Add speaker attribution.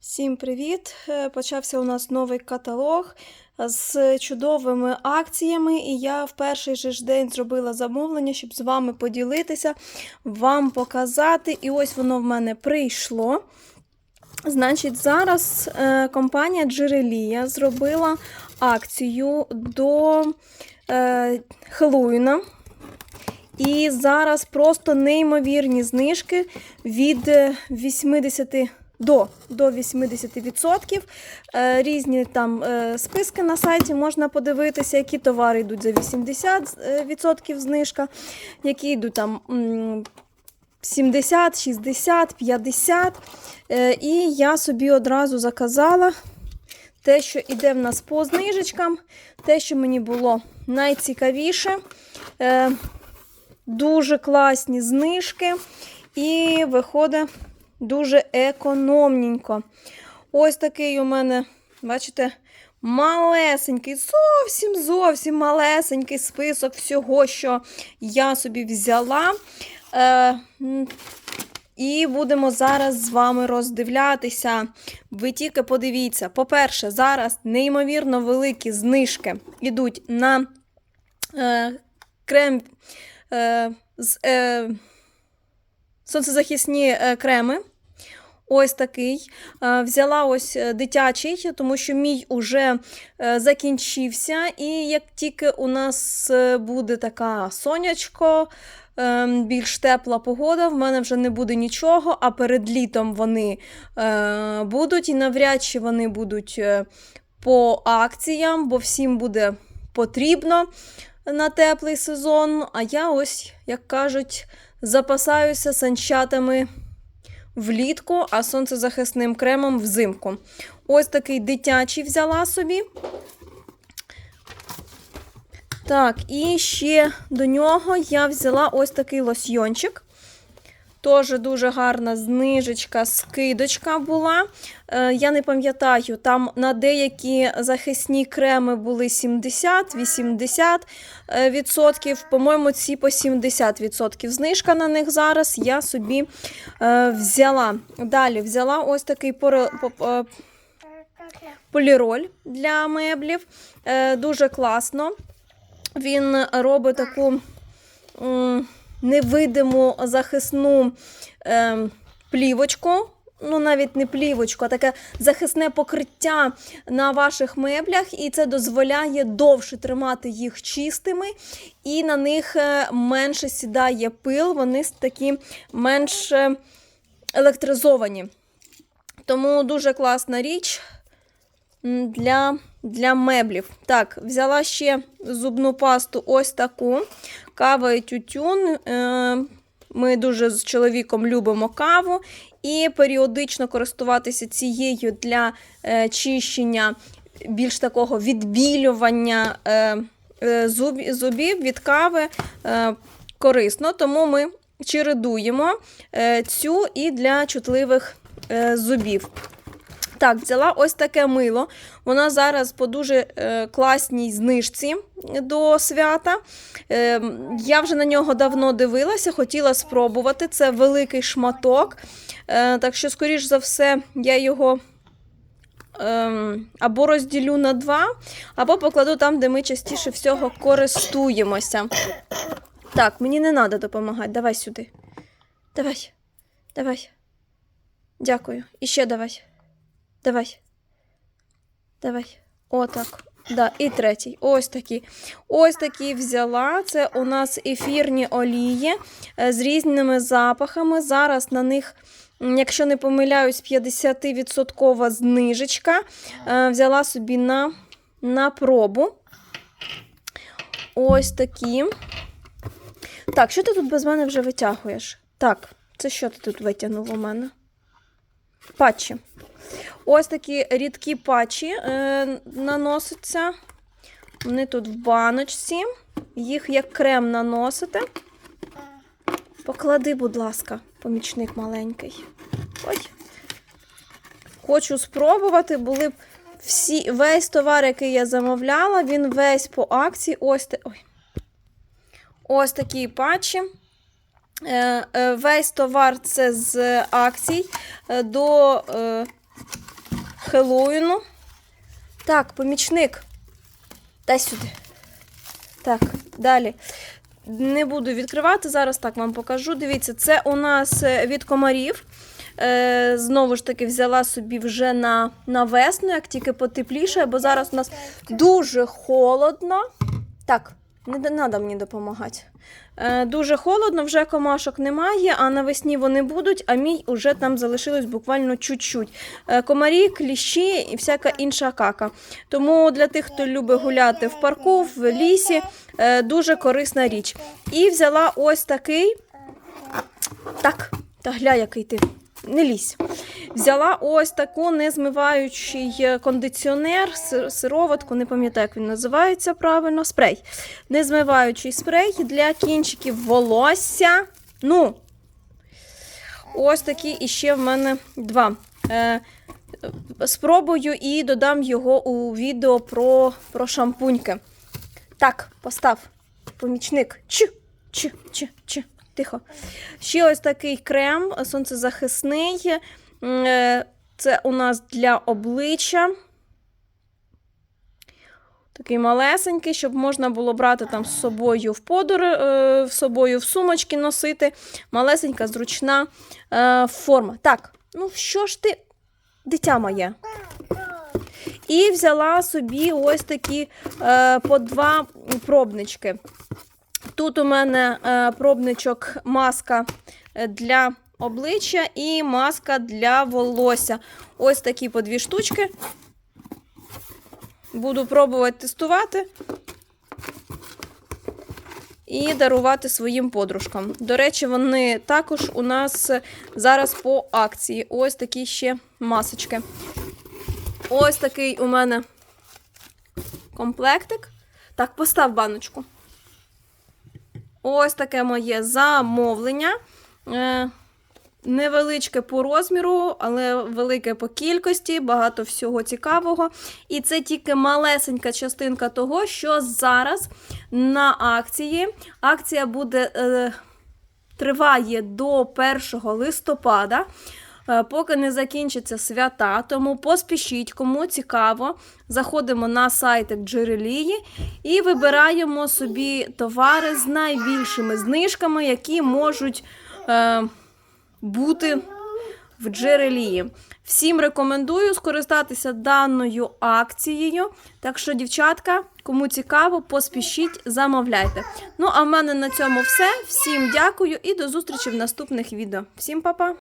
Speaker 1: Всім привіт! Е, Почався у нас новий каталог з чудовими акціями, і я в перший же ж день зробила замовлення, щоб з вами поділитися, вам показати. І ось воно в мене прийшло. Значить, зараз е, компанія Джерелія зробила акцію до е, Хеллоуіна. І зараз просто неймовірні знижки від е, 80 до, до 80%. Е, Різні там е, списки на сайті можна подивитися, які товари йдуть за 80% знижка, які йдуть там. 70, 60, 50. Е, І я собі одразу заказала те, що йде в нас по знижечкам, те, що мені було найцікавіше. Е, Дуже класні знижки. І виходить дуже економненько. Ось такий у мене, бачите, малесенький, зовсім зовсім малесенький список всього, що я собі взяла. Е, і будемо зараз з вами роздивлятися. Ви тільки подивіться. По-перше, зараз неймовірно великі знижки йдуть на е, крем е, з, е, сонцезахисні е, креми. Ось такий. Е, Взяла ось е, дитячий, тому що мій уже закінчився. І як тільки у нас буде така сонячко, е, більш тепла погода, в мене вже не буде нічого, а перед літом вони будуть, і навряд чи вони будуть по акціям, бо всім буде потрібно на теплий сезон. А я ось, як кажуть, запасаюся санчатами влітку, а сонцезахисним кремом взимку. Ось такий дитячий взяла собі. Так, і ще до нього я взяла ось такий лосьйончик. Теж дуже гарна знижечка, скидочка була. Е, я не пам'ятаю, там на деякі захисні креми були 70-80%. е. По-моєму, ці по 70% знижка на них зараз я собі е, взяла. Далі взяла ось такий поліроль для меблів. Дуже класно. Він робить таку невидиму захисну е, плівочку. Ну, навіть не плівочку, а таке захисне покриття на ваших меблях, і це дозволяє довше тримати їх чистими, і на них е, менше сідає пил, вони такі менш е, електризовані. Тому дуже класна річ для, для меблів. Так, взяла ще зубну пасту ось таку. Кава і тютюн. Е, Ми дуже з чоловіком любимо каву. І періодично користуватися цією для е, чищення більш такого відбілювання е, зуб, зубів від кави корисно. Тому ми чередуємо цю і для чутливих зубів. Так, взяла ось таке мило. Воно зараз по дуже е, класній знижці до свята. Е, я вже на нього давно дивилася, хотіла спробувати. Це великий шматок. Е, так що, скоріш за все, я його ем, або розділю на два, або покладу там, де ми частіше всього користуємося. Так, мені не треба допомагати. Давай сюди. Давай. Давай. Дякую. І ще давай. Давай. Давай. Отак. Да, і третій. Ось такі. Ось такі взяла. Це у нас ефірні олії е, з різними запахами. Зараз на них, якщо не помиляюсь, 50% знижечка. Е, Взяла собі на, на пробу. Ось такі. Так, що ти тут без мене вже витягуєш? Так, це що ти тут витягнув у мене? Патчі. Ось такі рідкі патчі е, наносяться. Вони тут в баночці. Їх як крем наносите. Поклади, будь ласка, помічник маленький. Ой. Хочу спробувати. Були б всі, весь товар, який я замовляла, він весь по акції. Ось, ой. Ось такі патчі. Е, е, Весь товар це з акцій. Е, До Хеллоуіну. Так, помічник. Дай сюди. Так, далі. Не буду відкривати, зараз так вам покажу. Дивіться, це у нас від комарів. Знову ж таки, взяла собі вже на, на весну, як тільки потепліше, бо зараз у нас дуже холодно. Так, не треба мені допомагати. Е, дуже холодно, вже комашок немає, а навесні вони будуть, а мій уже там залишилось буквально чуть-чуть. Е, комарі, кліщі і всяка інша кака. Тому для тих, хто любить гуляти в парку, в лісі, е, дуже корисна річ. І взяла ось такий. Так, та гля, який ти. Не лізь. Взяла ось таку незмиваючий е, кондиціонер, сир- сироватку, не пам'ятаю, як він називається правильно. Спрей. Незмиваючий спрей для кінчиків волосся. Ну, ось такі іще в мене два. Е, спробую і додам його у відео про, про шампуньки. Так, постав. Помічник. Чи, чи, чи, чи. Тихо. Ще ось такий крем сонцезахисний. Е, Це у нас для обличчя. Такий малесенький, щоб можна було брати там з собою в подор, е, з собою в сумочки носити. Малесенька, зручна е, форма. Так, ну що ж ти, дитя моє? І взяла собі ось такі по два пробнички. Тут у мене пробничок маска для обличчя і маска для волосся. Ось такі по дві штучки. Буду пробувати тестувати і дарувати своїм подружкам. До речі, вони також у нас зараз по акції. Ось такі ще масочки. Ось такий у мене комплектик. Так, постав баночку. Ось таке моє замовлення. Невеличке по розміру, але велике по кількості, багато всього цікавого. І це тільки малесенька частинка того, що зараз на акції. Акція буде е, триває до 1 листопада. е, Поки не закінчаться свята, тому поспішіть, кому цікаво, заходимо на сайтик Джерелії і вибираємо собі товари з найбільшими знижками, які можуть е, бути в джерелі. Всім рекомендую скористатися даною акцією. Так що, дівчатка, кому цікаво, поспішіть, замовляйте. Ну, а в мене на цьому все. Всім дякую і до зустрічі в наступних відео. Всім па-па!